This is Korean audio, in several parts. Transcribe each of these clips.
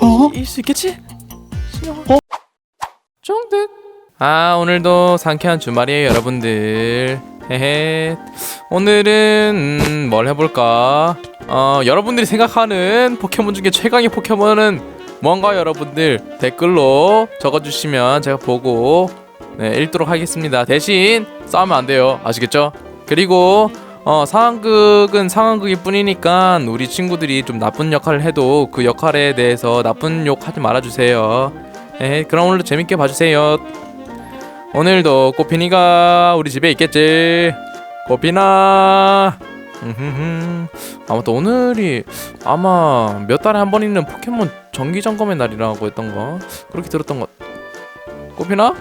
어? 이길 수 있겠지? 신영아. 정득. 아 오늘도 상쾌한 주말이에요 여러분들. 헤헤. 오늘은 음, 뭘 해볼까? 어 여러분들이 생각하는 포켓몬 중에 최강의 포켓몬은 뭔가 여러분들 댓글로 적어주시면 제가 보고 네 읽도록 하겠습니다. 대신 싸우면 안 돼요. 아시겠죠? 그리고 어 상황극은 상황극일 뿐이니까 우리 친구들이 좀 나쁜 역할을 해도 그 역할에 대해서 나쁜 욕 하지 말아주세요. 에 그럼 오늘도 재밌게 봐주세요. 오늘도 꽃피니가 우리 집에 있겠지. 음흠흠. 아무튼 오늘이 아마 몇 달에 한 번 있는 포켓몬 정기 점검의 날이라고 했던 거 그렇게 들었던 것. 꽃피나?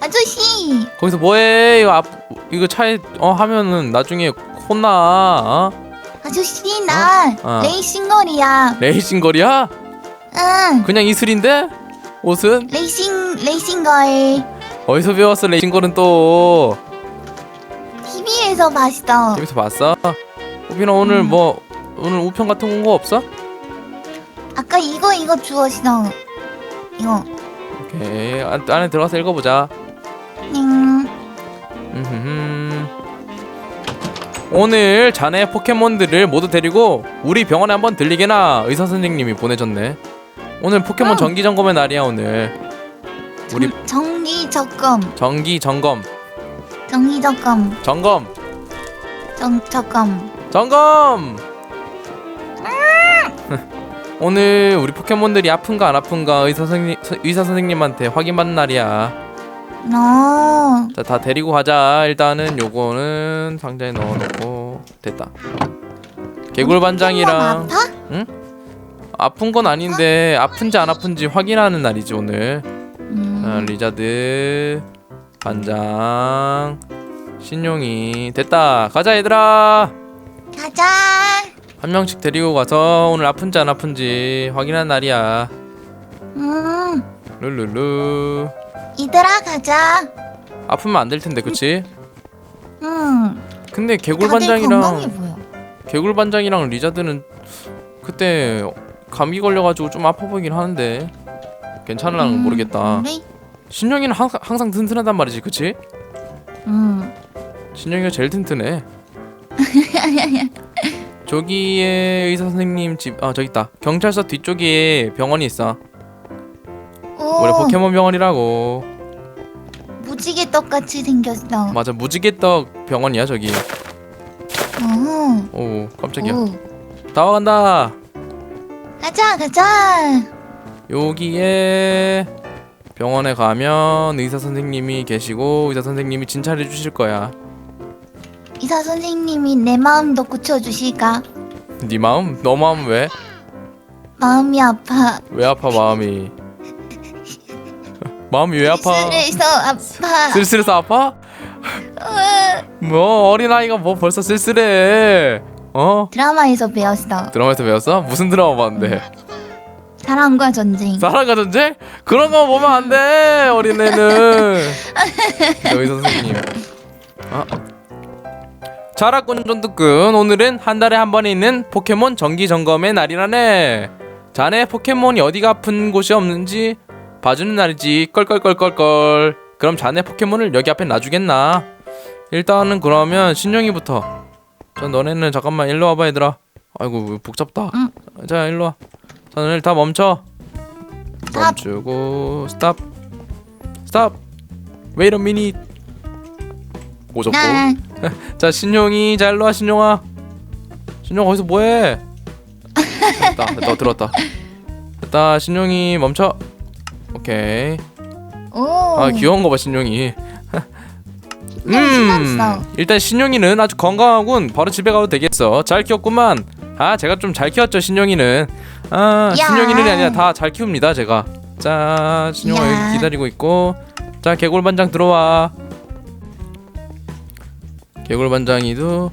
아저씨 거기서 뭐해? 이거 앞 이거 차에 어 하면은 나중에 혼나. 어? 아저씨 나 어. 레이싱걸이야 레이싱 거리야? 응 그냥 이슬인데? 옷은 레이싱 레이싱걸 어디서 배웠어? 레이싱 거는 또 TV에서 봤어 재밌어 봤어? 호빈아 오늘 음. 뭐 오늘 우편 같은 건거 없어? 아까 이거 이거 주웠어 이거 오케이 안, 안에 들어가서 읽어보자. 음 오늘 자네 포켓몬들을 모두 데리고 우리 병원에 한번 들리게나 의사 선생님이 보내줬네. 오늘 포켓몬 응. 정기 점검의 날이야 오늘. 우리 정- 정기 적금 정기 점검 정기 적금 점검 정 적금 점검. 오늘 우리 포켓몬들이 아픈가 안 아픈가 의사 선생님 의사 선생님한테 확인받는 날이야. 너자다 데리고 가자. 일단은 요거는 상자에 넣어놓고 됐다. 개굴 반장이랑 아파? 아픈 건 아닌데 아픈지 안 아픈지 확인하는 날이지 오늘. 음. 아, 리자드 반장 신용이 됐다. 가자 얘들아. 가자 한 명씩 데리고 가서 오늘 아픈지 안 아픈지 확인하는 날이야. 음 룰루루. 이들아 가자 아프면 안 될 텐데, 그치? 음 근데 개굴 다들 반장이랑 건강해 보여 개굴 반장이랑 리자드는 그때 감기 걸려가지고 좀 아파 보이긴 하는데 괜찮을랑 음, 모르겠다. 그래? 신영이는 항상, 항상 튼튼하단 말이지, 그치? 음 신영이가 제일 튼튼해. 저기에 의사 선생님 집, 아 저기 있다. 경찰서 뒤쪽에 병원이 있어. 오 우리 포켓몬 병원이라고. 무지개 떡같이 생겼어 맞아, 무지개 떡 병원이야 저기. 오, 오, 깜짝이야. 오. 다 와간다. 가자 가자 여기에 병원에 가면 의사 선생님이 계시고 의사 선생님이 진찰해 주실 거야. 의사 선생님이 내 마음도 고쳐주실까 네 마음? 너 마음 왜? 마음이 아파 왜 아파 마음이? 마음이 왜 아파? 쓸쓸해서 아파 쓸쓸해서 아파? 으, 뭐 어린 아이가 뭐 벌써 쓸쓸해? 어? 드라마에서 배웠어 드라마에서 배웠어? 무슨 드라마 봤는데? 사랑과 전쟁 사랑과 전쟁? 그런 거 보면 안 돼 어린애는. 의사 선생님. 아. 자라꾼 전두꾼 오늘은 한 달에 한 번 있는 포켓몬 정기 점검의 날이라네. 자네 포켓몬이 어디가 아픈 곳이 없는지 봐주는 날이지. 껄껄껄껄껄. 그럼 자네 포켓몬을 여기 앞에 놔주겠나? 일단은 그러면 신영이부터. 자 너네는 잠깐만 일로 와봐 얘들아. 아이고 복잡다. 응. 자 일로 와. 자 너네 다 멈춰. 스탑. 멈추고 스탑. 스탑. A minute. 오졌고. 나 자 신용이 자 일로 와 신용아. 신용 거기서 뭐해? 됐다 됐다 들었다. 됐다 신용이 멈춰. 오케이. 오. 아 귀여운 거 봐 신용이. 신났어 일단 신용이는 아주 건강하군. 바로 집에 가도 되겠어. 잘 키웠구만. 아 제가 좀 잘 키웠죠 신용이는. 아 야. 신용이는 아니라 다 잘 키웁니다 제가. 자 신용아 야. 여기 기다리고 있고. 자 개골 반장 들어와. 개골 반장이도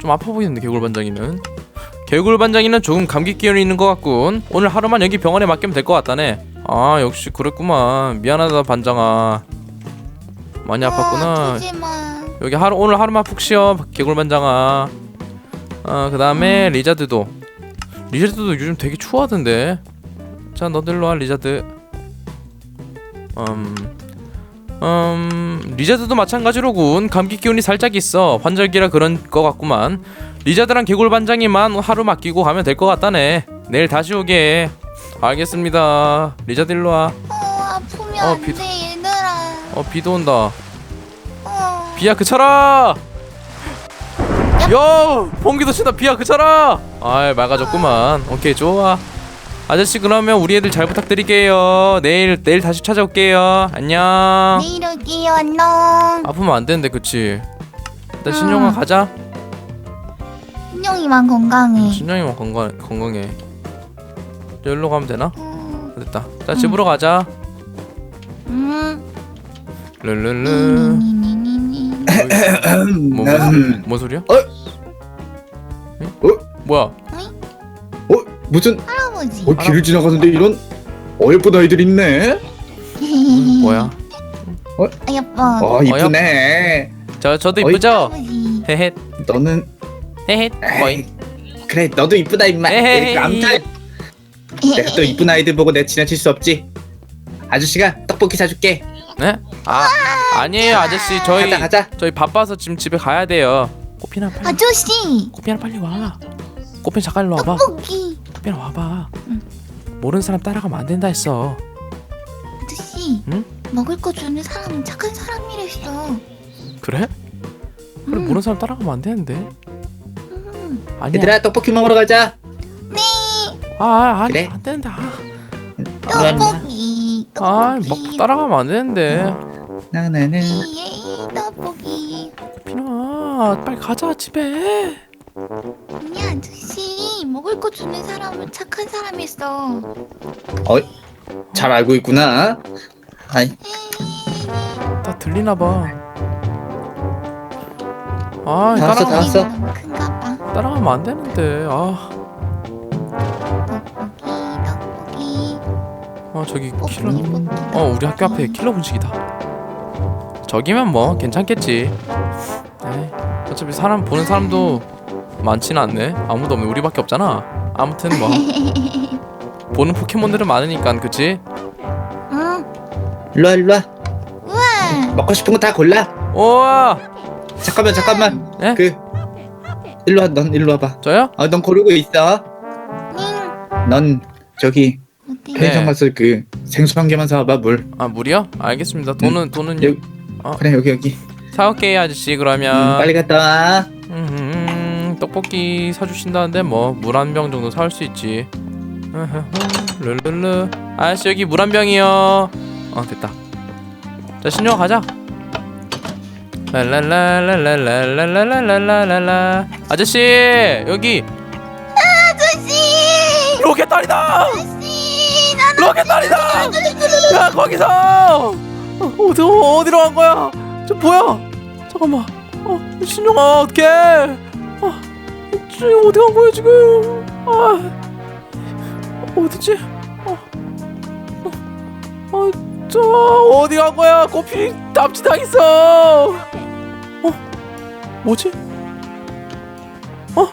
좀 아파 보이는데 개골 반장이는. 개굴 반장이는 조금 감기 기운이 있는 것 같군. 오늘 하루만 여기 병원에 맡기면 될 것 같다네. 아 역시 그랬구만. 미안하다 반장아. 많이 아팠구나. 아프지마 여기 하루 오늘 하루만 푹 쉬어 개굴 반장아. 어 그다음에 리자드도 리자드도 요즘 되게 추워하던데. 자 너들로 와 리자드 음... 음... 리자드도 마찬가지로군 감기 기운이 살짝 있어 환절기라 그런 거 같구만 리자드랑 개굴 반장이만 하루 맡기고 가면 될 것 같다네 내일 다시 오게 알겠습니다. 리자드 일로 와어 어 아프면 어, 안돼 비- 얘들아. 비도 온다. 어. 비야 그쳐라! 야 봉기도 친다. 비야 그쳐라! 아이 맑아졌구만. 오케이 좋아. 아저씨 그러면 우리 애들 잘 부탁드릴게요. 내일 내일 다시 찾아올게요. 안녕. 내일 올게요 안녕. 아프면 안 되는데 그치? 일단 신용아 응. 가자. 신영이만 건강해. 신용이만 건강 건강해 여기로 가면 되나? 어, 됐다. 자 집으로 가자. 음. 르르르 니니니니니 뭐, 뭐, 음. 뭔 소리야? 어? 응? 어? 뭐야? 어? 무슨 할아버지. 어, 길을 지나가는데 이런 어여쁜 아이들이 있네? 뭐야? 아, 예뻐. 아 이쁘네. 저 저도 어이. 이쁘죠? 할아버지. 헤헷. 너는 헤헷. 뭐이 그래 너도 이쁘다 임마. 에헤이. 아무튼 내가 또 이쁜 아이들 보고 내 지나칠 수 없지. 아저씨가 떡볶이 사줄게. 네? 아 아니에요 아저씨. 저희 가자 가자. 저희 바빠서 지금 집에 가야 돼요. 꽃피나 빨리 아저씨! 꽃피나 빨리 와. 꽃피나 잠깐 일로 와봐. 떡볶이! 꽃피나 와봐. 응. 모르는 사람 따라가면 안 된다 했어. 아저씨 응? 먹을 거 주는 사람은 착한 사람이랬어. 그래? 그래 음. 모르는 사람 따라가면 안 되는데. 음. 아니야. 얘들아 떡볶이 먹으러 가자. 네 아, 아 아니 그래? 안 된다. 떡볶이 아 떡볶이. 먹 따라가면 안 되는데. 나나는 예, 떡볶이. 꽃피나 빨리 가자 집에. 아니 아저씨 먹을 거 주는 사람은 착한 사람이었어. 어? 잘 알고 있구나. 아이. 나 들리나 봐. 아, 다 왔어, 따라 다 왔어. 떡볶이가 너무 큰가 봐. 따라가면 안 되는데. 아, 아 저기 볶기 킬러. 어, 우리 학교 앞에 킬러 분식이다. 저기면 뭐 괜찮겠지. 에이, 어차피 사람 보는 사람도 많지는 않네. 아무도 없네. 우리밖에 없잖아. 아무튼 뭐 보는 포켓몬들은 많으니까, 그치? 응 일로와 일로와 우와 먹고 싶은 거 다 골라 우와, 잠깐만 잠깐만 네? 그 일로와 넌 일로 와봐 저요? 아넌 고르고 있어 응 넌 저기 어때 네. 편의점 가서 그 생수 한 개만 사와봐 물 아 물이요? 알겠습니다. 돈은 돈은요? 여기 어. 그래 여기 여기 사올게요, 아저씨. 음, 그러면. 빨리 갔다 와 음, 떡볶이 사주신다는데 뭐 물 한 병 정도 사올 수 있지. 르르르. 아저씨 여기 물 한 병이요. 어 됐다. 자 신영 가자. 랄랄랄랄랄랄랄랄랄랄라. 아저씨 여기 아저씨 로켓달이다. 나 로켓달이다. 야 거기서 어, 어디 어디로 간 거야? 저 뭐야? 잠깐만. 어 신영아 어떡해? 아 지금 어디 간 거야 지금? 아 어디지? 어, 어, 어, 저 어디 간 거야? 꽃필이 납치당했어. 어 뭐지? 어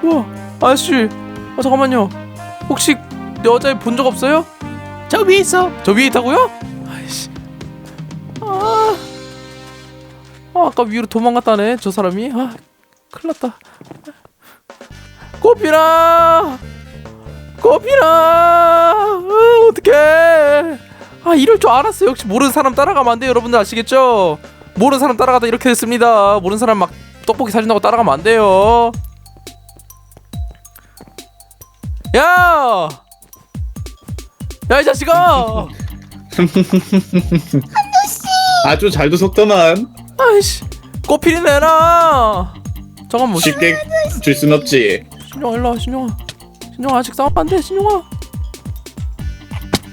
뭐야? 아저씨, 아 잠깐만요. 혹시 여자애 본 적 없어요? 저 위에 있어. 저 위에 있다고요? 아이씨. 아, 아 아까 위로 도망갔다네 저 사람이. 아, 큰일 났다. 꽃피나, 꽃피나. 아, 어떡해. 아 이럴 줄 알았어요. 역시 모르는 사람 따라가면 안 돼요. 여러분들 아시겠죠? 모르는 사람 따라가다 이렇게 됐습니다. 모르는 사람 막 떡볶이 사준다고 따라가면 안 돼요. 야! 야 이 자식아! 아주 잘도 속더만. 아이씨 꽃필이 내놔! 잠깐만 뭐 신- 쉽게 줄 순 없지. 신영아 일로와 신영아. 신영아 아직 싸우면 안돼 신영아.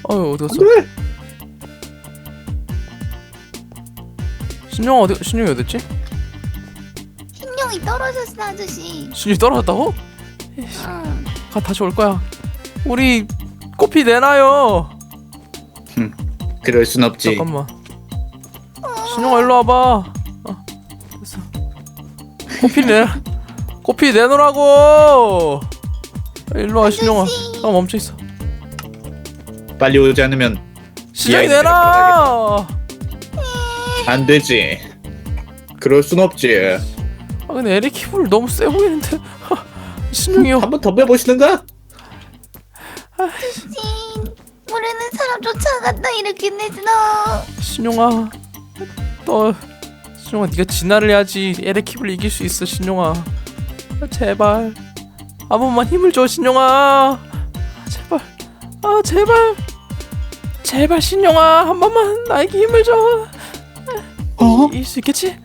어휴 어디 갔어? 그래. 신영아 어디 신영이 어딨지? 신용이 떨어졌어 아저씨. 신영이 떨어졌다고? 응. 가 다시 올 거야. 우리 꽃피 내놔요. 그럴 순 없지. 잠깐만. 신영아 일로 와봐. 어 됐어. 꽃피 내 꽃피 내놓으라고. 일로 와 신영아. 잠깐 멈춰 있어. 빨리 오지 않으면 이해는 내놔. 안 되지. 그럴 순 없지. 아 근데 에릭 키블 너무 세 보이는데. 신용이요 한번 덤벼보시는가? 아저씨 모르는 사람 쫓아갔다 이렇게 내서 신용아 너 신용아 네가 진화를 해야지 키블 이길 수 있어 신용아 아, 제발 한 번만 힘을 줘 신용아 아, 제발 아 제발 제발 신용아 한 번만 나에게 힘을 줘 어? 이길 수 있겠지?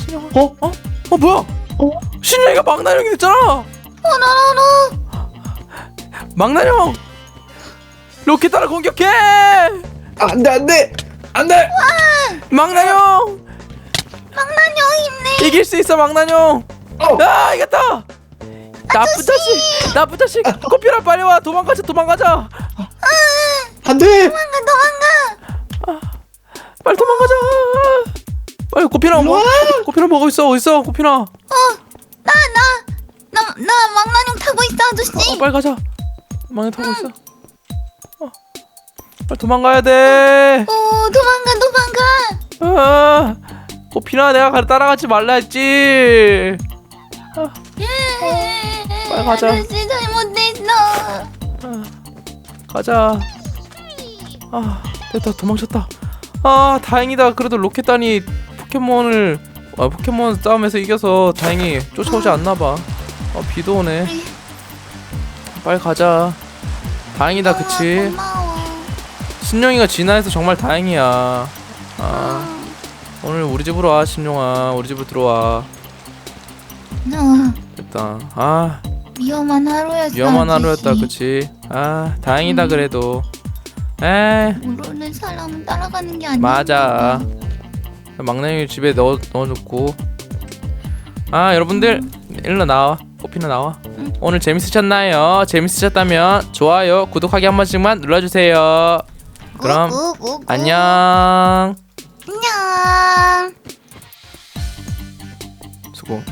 신용아 어? 어? 어 뭐야? 어? 신용이가 망나뇽이 됐잖아 어너너너 망나뇽! 로켓 따라 공격해! 안돼 안돼! 안돼. 망나뇽! 망나뇽 힘내 이길 수 있어 망나뇽! 어. 아 이겼다! 나쁜 자식 나쁜 자식 코피라 빨리 와! 도망가자 도망가자! 안돼. 도망가 도망가! 빨리 도망가자! 빨리 코피라 뭐 코피라 먹고 있어 어디 있어 코피라. 어 나 나 나나 망나뇽 타고 있어 아저씨. 빨리 가자 망나뇽 타고 있어 어 빨리 도망가야 돼오 도망가 도망가 아, 코피라 내가 가- 따라가지 말라 했지 빨리 가자. 아저씨 잘못됐어 아, 가자. 아, 됐다. 도망쳤다. 아, 다행이다. 그래도 로켓단이 포켓몬을 아, 포켓몬 싸움에서 이겨서 다행히 쫓아오지 않나 봐. 아, 비도 오네. 빨리 가자. 다행이다. 그치? 고마워 신용이가 진화해서 정말 다행이야. 아, 아, 오늘 우리 집으로 와, 신용아. 우리 집으로 들어와. 어, 됐다. 아, 위험한 하루였어 위험한 하루였다. 아저씨. 그치? 아, 다행이다 음. 그래도. 에. 모르는 사람은 따라가는 게 아니야 맞아. 막내이 집에 넣어 넣어놓고. 아 여러분들 일로 나와. 코피나 나와. 응. 오늘 재밌으셨나요? 재밌으셨다면 좋아요, 구독하기 한 번씩만 눌러주세요. 그럼 꾸꾸꾸꾸. 안녕. 안녕 수고.